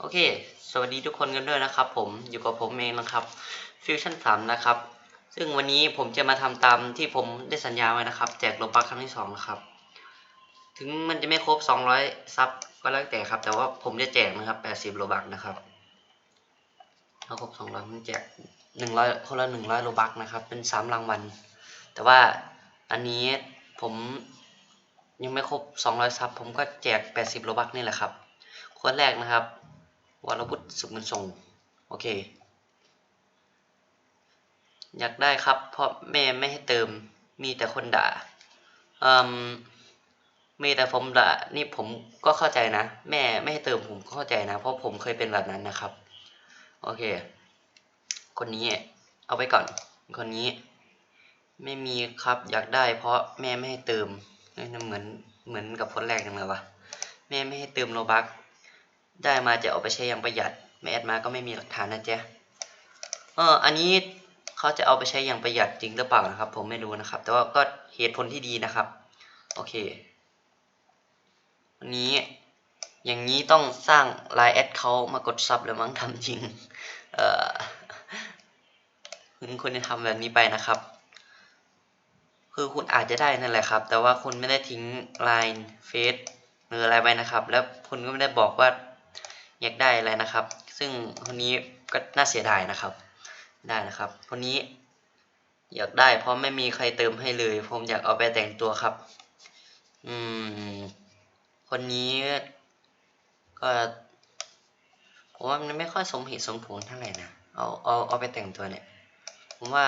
โอเค สวัสดีทุกคนกันด้วยนะครับ ผมอยู่กับผมเองนะครับ Fusion 3นะครับ ซึ่งวันนี้ผมจะมาทำตามที่ผมได้สัญญาไว้นะครับ แจกโลบัคครั้งที่สองนะครับ ถึงมันจะไม่ครบ200ซับก็แล้วแต่ครับ แต่ว่าผมจะแจกนะครับ80โลบัคนะครับถ้าครบ200มันแจก100คนละ100โลบัคนะครับ เป็น3รางวัล แต่ว่าอันนี้ผมยังไม่ครบ 200 ซับ ผมก็แจก 80 โลบัคนี่แหละครับ คนแรกนะครับ วรวุฒิสุขมันส่งโอเค อยากได้ครับเพราะแม่ไม่ให้เติมมีแต่คนด่าอืมมีแต่ผมด่านี่ผมก็เข้าใจนะ แม่ไม่ให้เติมผมก็เข้าใจนะ เพราะผมเคยเป็นแบบนั้นนะครับ โอเค คนนี้เอาไปก่อน คนนี้ ไม่มีครับอยากได้ เพราะแม่ไม่ให้เติมเอ้ยเหมือนเหมือนกับคนแรกจังเลยวะแม่ไม่ให้เติมโลบัค ได้มาจะเอาไปใช้อย่างประหยัดไม่แอดมาก็ไม่มีหลักฐานนะจ๊ะเอออันนี้เขาจะเอาไปใช้อย่างประหยัดจริงหรือเปล่านะครับ ผมไม่รู้นะครับ แต่ว่าก็เหตุผลที่ดีนะครับโอเควันนี้อย่างนี้ต้องสร้างไลน์แอดเขามากดซับแล้วมั้งทำจริง เออคุณคุณจะทำแบบนี้ไปนะครับ คือคุณอาจจะได้นั่นแหละครับ แต่ว่าคุณไม่ได้ทิ้งไลน์เฟซหรืออะไรไปนะครับ แล้วคุณก็ไม่ได้บอกว่า อยากได้อะไรนะครับ ซึ่งคนนี้ก็น่าเสียดายนะครับ ได้นะครับ คนนี้อยากได้เพราะไม่มีใครเติมให้เลย ผมอยากเอาไปแต่งตัวครับ อืม คนนี้ก็ผมว่ามันไม่ค่อยสมเหตุสมผลเท่าไหร่นะเอาเอาเอาไปแต่งตัวเนี่ย ผมว่า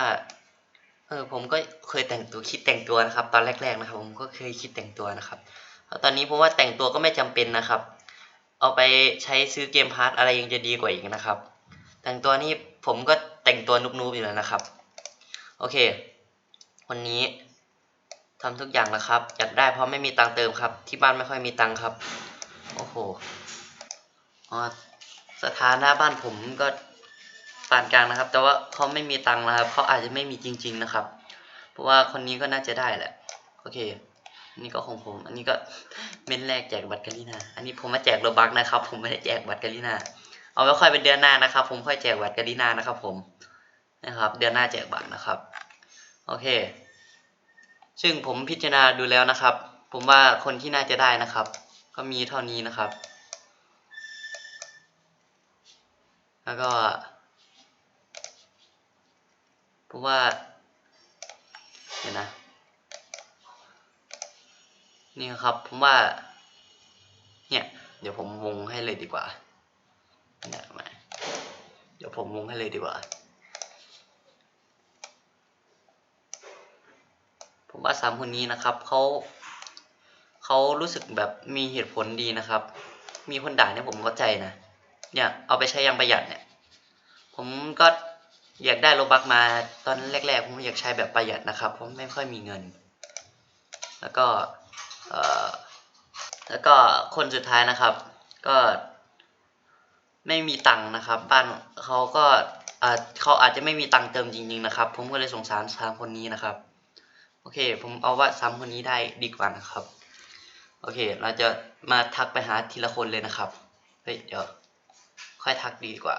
เออผมก็เคยแต่งตัวคิดแต่งตัวนะครับ ตอนแรก ๆนะครับ ผมก็เคยคิดแต่งตัวนะครับตอนนี้ผมว่าแต่งตัวก็ไม่จำเป็นนะครับ เอาไปใช้ซื้อเกมพาร์ทอะไรยังจะดีกว่าอีกนะครับ แต่งตัวนี่ผมก็แต่งตัวนุบๆอยู่แล้วนะครับ โอเค วันนี้ทำทุกอย่างแล้วครับ อยากได้เพราะไม่มีตังเติมครับ ที่บ้านไม่ค่อยมีตังครับ โอ้โหอ๋อสถานะบ้านผมก็ปานกลางนะครับ แต่ว่าเขาไม่มีตังค์นะครับเขาอาจจะไม่มีจริง ๆนะครับ เพราะว่าคนนี้ก็น่าจะได้แหละ โอเค นนี้ก็ของผม อันนี้ก็เม้นแรกแจกบัตรกาลินา อันนี้ผมมาแจกโลบักนะครับ ผมไม่ได้แจกบัตรกาลินา เอาไว้ค่อยเป็นเดือนหน้านะครับ ผมค่อยแจกบัตรกาลินานะครับ ผม นะครับ เดือนหน้าแจกบัตรนะครับ โอเค ซึ่งผมพิจารณาดูแล้วนะครับ ผมว่าคนที่น่าจะได้นะครับ ก็มีเท่านี้นะครับ แล้วก็ผมว่าเดี๋ยวนะ นี่ครับผมว่า เนี่ย เดี๋ยวผมวงให้เลยดีกว่าเนี่ยมาเดี๋ยวผมวงให้เลยดีกว่า ผมว่าสามคนนี้นะครับเขาเขารู้สึกแบบมีเหตุผลดีนะครับ มีคนด่าเนี่ยผมเข้าใจนะเนี่ยเอาไปใช้ยังประหยัดเนี่ย ผมก็อยากได้โลบักมาตอนแรกๆผมอยากใช้แบบประหยัดนะครับ เพราะไม่ค่อยมีเงิน แล้วก็ แล้วก็คนสุดท้ายนะครับ ก็ไม่มีตังค์นะครับ บ้านเขาก็เขาอาจจะไม่มีตังค์เติมจริงๆนะครับ ผมก็เลยสงสารสามคนนี้นะครับ โอเค ผมเอาว่าสามคนนี้ได้ดีกว่านะครับ โอเค เราจะมาทักไปหาทีละคนเลยนะครับ เฮ้ยเดี๋ยวค่อยทักดีกว่า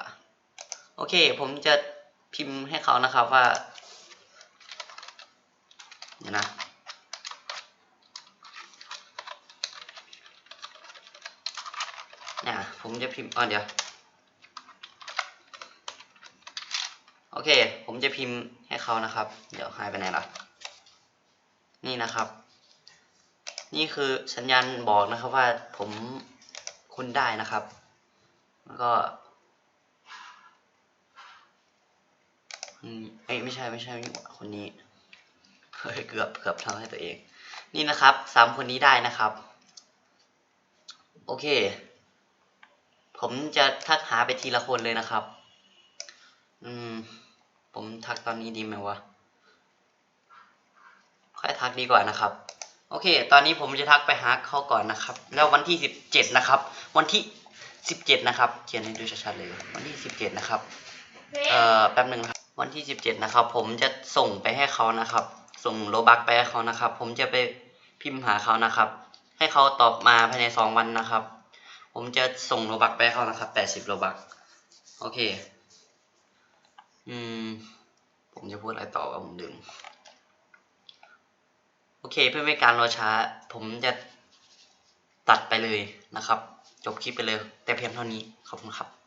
โอเค ผมจะพิมพ์ให้เขานะครับว่าเดี๋ยนะ นี่ยผมจะพิมพ์อ๋อเดี๋ยว โอเค ผมจะพิมพ์ให้เขานะครับ เดี๋ยวหายไปไหนล่ะ นี่นะครับ นี่คือสัญญาณบอกนะครับว่าผมคุณได้นะครับ แล้วก็เอ้ยไม่ใช่ไม่ใช่คนนี้เฮ้ยเกือบเกือบทำให้ตัวเอง นี่นะครับสามคนนี้ได้นะครับ โอเค ผมจะทักหาไปทีละคนเลยนะครับ อืม ผมทักตอนนี้ดีไหมวะค่อยทักดีกว่านะครับ โอเค ตอนนี้ผมจะทักไปหาเขาก่อนนะครับ แล้ววันที่สิบเจ็ดนะครับ วันที่สิบเจ็ดนะครับ เขียนให้ดูชัดๆเลย วันที่สิบเจ็ดนะครับ เอ่อ แป๊บหนึ่งครับ วันที่สิบเจ็ดนะครับ ผมจะส่งไปให้เขานะครับ ส่งโลบักไปให้เขานะครับ ผมจะไปพิมพ์หาเขานะครับ ให้เขาตอบมาภายในสองวันนะครับ ผมจะส่งโลบักไปเขานะครับแปดสิบโลบัก โอเค อืม ผมจะพูดอะไรต่อวะผมลืม โอเค เพื่อไม่การรอช้า ผมจะตัดไปเลยนะครับ จบคลิปไปเลย แต่เพียงเท่านี้ ขอบคุณครับ